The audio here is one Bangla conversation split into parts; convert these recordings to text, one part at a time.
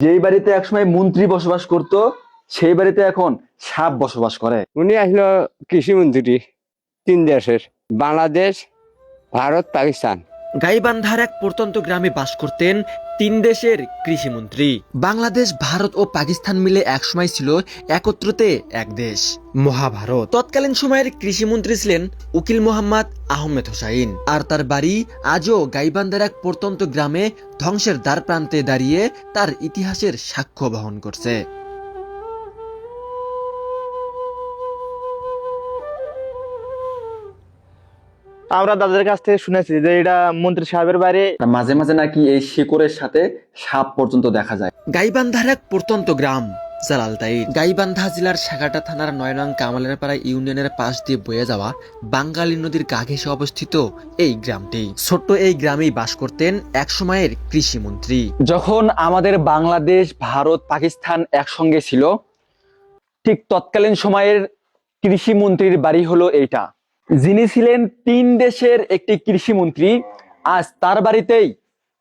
যেই বাড়িতে একসময় মন্ত্রী বসবাস করত, সেই বাড়িতে এখন সাপ বসবাস করে। উনি আসলো কৃষিমন্ত্রী তিন দেশের, বাংলাদেশ, ভারত, পাকিস্তান। গাইবান্ধার এক প্রত্যন্ত গ্রামে বাস করতেন তিন দেশের কৃষিমন্ত্রী। বাংলাদেশ ভারত ও পাকিস্তান মিলে একসময় ছিল একত্রতে এক দেশ মহাভারত। তৎকালীন সময়ের কৃষিমন্ত্রী ছিলেন উকিল মোহাম্মদ আহমেদ হোসাইন। আর তার বাড়ি আজও গাইবান্ধার এক প্রত্যন্ত গ্রামে ধ্বংসের দ্বার প্রান্তে দাঁড়িয়ে তার ইতিহাসের সাক্ষ্য বহন করছে। আমরা দাদাদের কাছ থেকে শুনেছি যে এটা মন্ত্রী সাহেবের বাইরে মাঝে মাঝে নাকি এই শিকড়ের সাথে সাপ পর্যন্ত দেখা যায়। গাইবান্ধার এক প্রত্যন্ত গ্রাম জালালতাইর গাইবান্ধা জেলার সাগাটা থানার নয়নং কামালেরপাড়া ইউনিয়নের পাশ দিয়ে বয়ে যাওয়া বাঙ্গালী নদীর গা ঘেঁষে অবস্থিত এই গ্রামটি। ছোট্ট এই গ্রামেই বাস করতেন একসময়ের কৃষিমন্ত্রী যখন আমাদের বাংলাদেশ ভারত পাকিস্তান একসঙ্গে ছিল ঠিক তৎকালীন সময়ের কৃষি মন্ত্রীর বাড়ি হলো এইটা। যিনি ছিলেন তিন দেশের একটি কৃষিমন্ত্রী আজ তার বাড়িতেই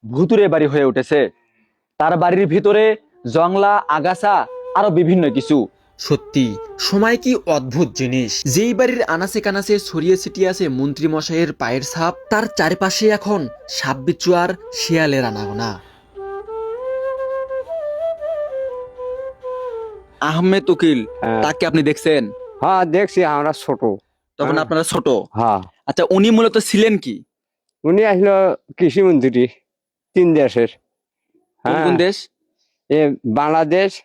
ভুতুরে বাড়ি হয়ে উঠেছে। তার বাড়ির ভিতরে জংলা আগাছা আরও বিভিন্ন কিছু। সত্যি সময় কি অদ্ভুত জিনিস। যেই বাড়ির আনাচে কানাচে ছড়িয়ে ছিটিয়ে আছে মন্ত্রী মশাইয়ের পায়ের ছাপ তার চারপাশে এখন সাপ বিচ্ছু আর শিয়ালের আনাগোনা। আহমেদ উকিল হ্যাঁ। তাকে আপনি দেখছেন? হ্যাঁ দেখছি আমরা ছোট। তখন হ্যাঁ। আপনারা ছোট। হ্যাঁ। আচ্ছা উনি মূলত ছিলেন কি? উনি আহিলো কৃষি মন্ত্রী তিন দেশের। কোন হ্যাঁ। কোন দেশ? এ বাংলাদেশ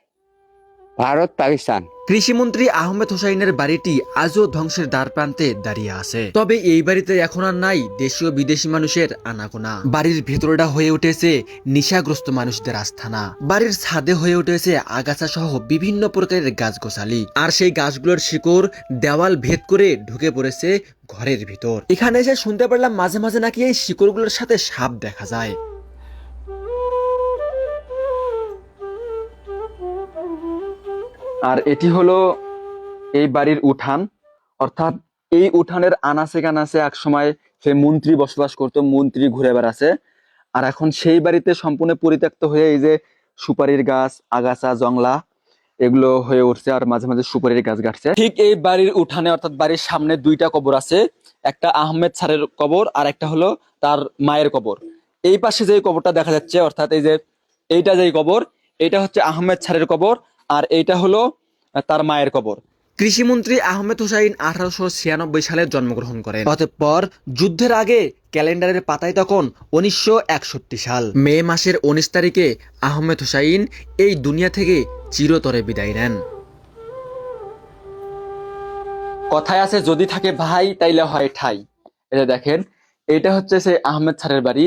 ভারত পাকিস্তান। কৃষিমন্ত্রী আহমেদ হোসাইনের বাড়িটি আজও ধ্বংসের দ্বার প্রান্তে দাঁড়িয়ে আছে। তবে এই বাড়িতে এখন আর নাই দেশীয় বিদেশি মানুষের আনাগোনা। বাড়ির ভেতরটা হয়ে উঠেছে নিশাগ্রস্ত মানুষদের আস্থানা। বাড়ির ছাদে হয়ে উঠেছে আগাছা সহ বিভিন্ন প্রকারের গাছ গোছালি আর সেই গাছগুলোর শিকড় দেওয়াল ভেদ করে ঢুকে পড়েছে ঘরের ভিতর। এখানে এসে শুনতে পারলাম মাঝে মাঝে নাকি এই শিকড়গুলোর সাথে সাপ দেখা যায়। আর এটি হলো এই বাড়ির উঠান। অর্থাৎ এই উঠানের আনাচে কানাচে এক সময় সে মন্ত্রী বসবাস করতো, মন্ত্রী ঘুরে বেড়াছে আর এখন সেই বাড়িতে সম্পূর্ণ পরিত্যক্ত হয়ে এই যে সুপারির গাছ, আগাছা, জংলা, এগুলো হয়ে উঠছে আর মাঝে মাঝে সুপারির গাছ গাছছে ঠিক এই বাড়ির উঠানে অর্থাৎ বাড়ির সামনে দুইটা কবর আছে, একটা আহমেদ স্যারের কবর আর একটা হলো তার মায়ের কবর। এই পাশে যে কবরটা দেখা যাচ্ছে, অর্থাৎ এই যে এইটা যে কবর, এটা হচ্ছে আহমেদ স্যারের কবর। আর এইটা হলো তার মায়ের কবর। কৃষিমন্ত্রী আহমেদ হোসাইন আঠারোশো ছিয়ানব্বই সালে জন্মগ্রহণ করেন। অতঃপর যুদ্ধের আগে ক্যালেন্ডারের পাতায় তখন উনিশশো একষট্টি সাল। মে মাসের উনিশ তারিখে আহমেদ হোসাইন এই দুনিয়া থেকে চিরতরে বিদায় নেন। কথায় আছে যদি থাকে ভাই তাইলে হয় ঠাই। এটা দেখেন এটা হচ্ছে সে আহমেদ স্যারের বাড়ি।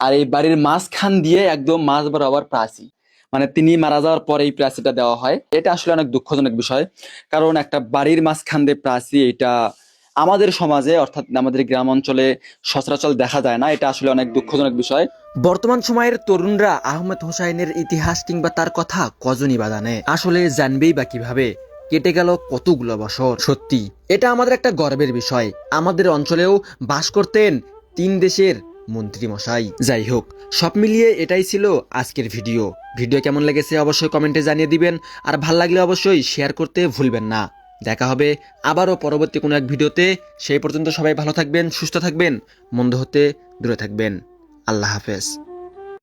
আর এই বাড়ির মাঝখান দিয়ে একদম মাঝ বরাবর প্রাচী মানে তিনি মারা যাওয়ার পরে এই প্রাচীটা দেওয়া হয়। এটা আসলে অনেক দুঃখজনক বিষয়। কারণ একটা বাড়ির মাঝখান দিয়ে প্রাচী এটা আমাদের সমাজে, অর্থাৎ আমাদের গ্রাম অঞ্চলে সচরাচর দেখা যায় না। এটা আসলে অনেক দুঃখজনক বিষয়। বর্তমান সময়ের তরুণরা আহমেদ হোসাইনের ইতিহাস কিংবা তার কথা কজনই বা জানে? আসলে জানবেই বা কীভাবে? কেটে গেল কতগুলো বছর? সত্যি, এটা আমাদের একটা গর্বের বিষয়। আমাদের অঞ্চলেও বাস করতেন তিন দেশের মন্ত্রী মশাই যাই হোক সব মিলিয়ে এটাই ছিল আজকের ভিডিও। ভিডিও কেমন লেগেছে অবশ্যই কমেন্টে জানিয়ে দিবেন, আর ভালো লাগলে অবশ্যই শেয়ার করতে ভুলবেন না। দেখা হবে আবারও পরবর্তী কোনো এক ভিডিওতে। সেই পর্যন্ত সবাই ভালো থাকবেন, সুস্থ থাকবেন, মন্দ হতে দূরে থাকবেন। আল্লাহ হাফেজ।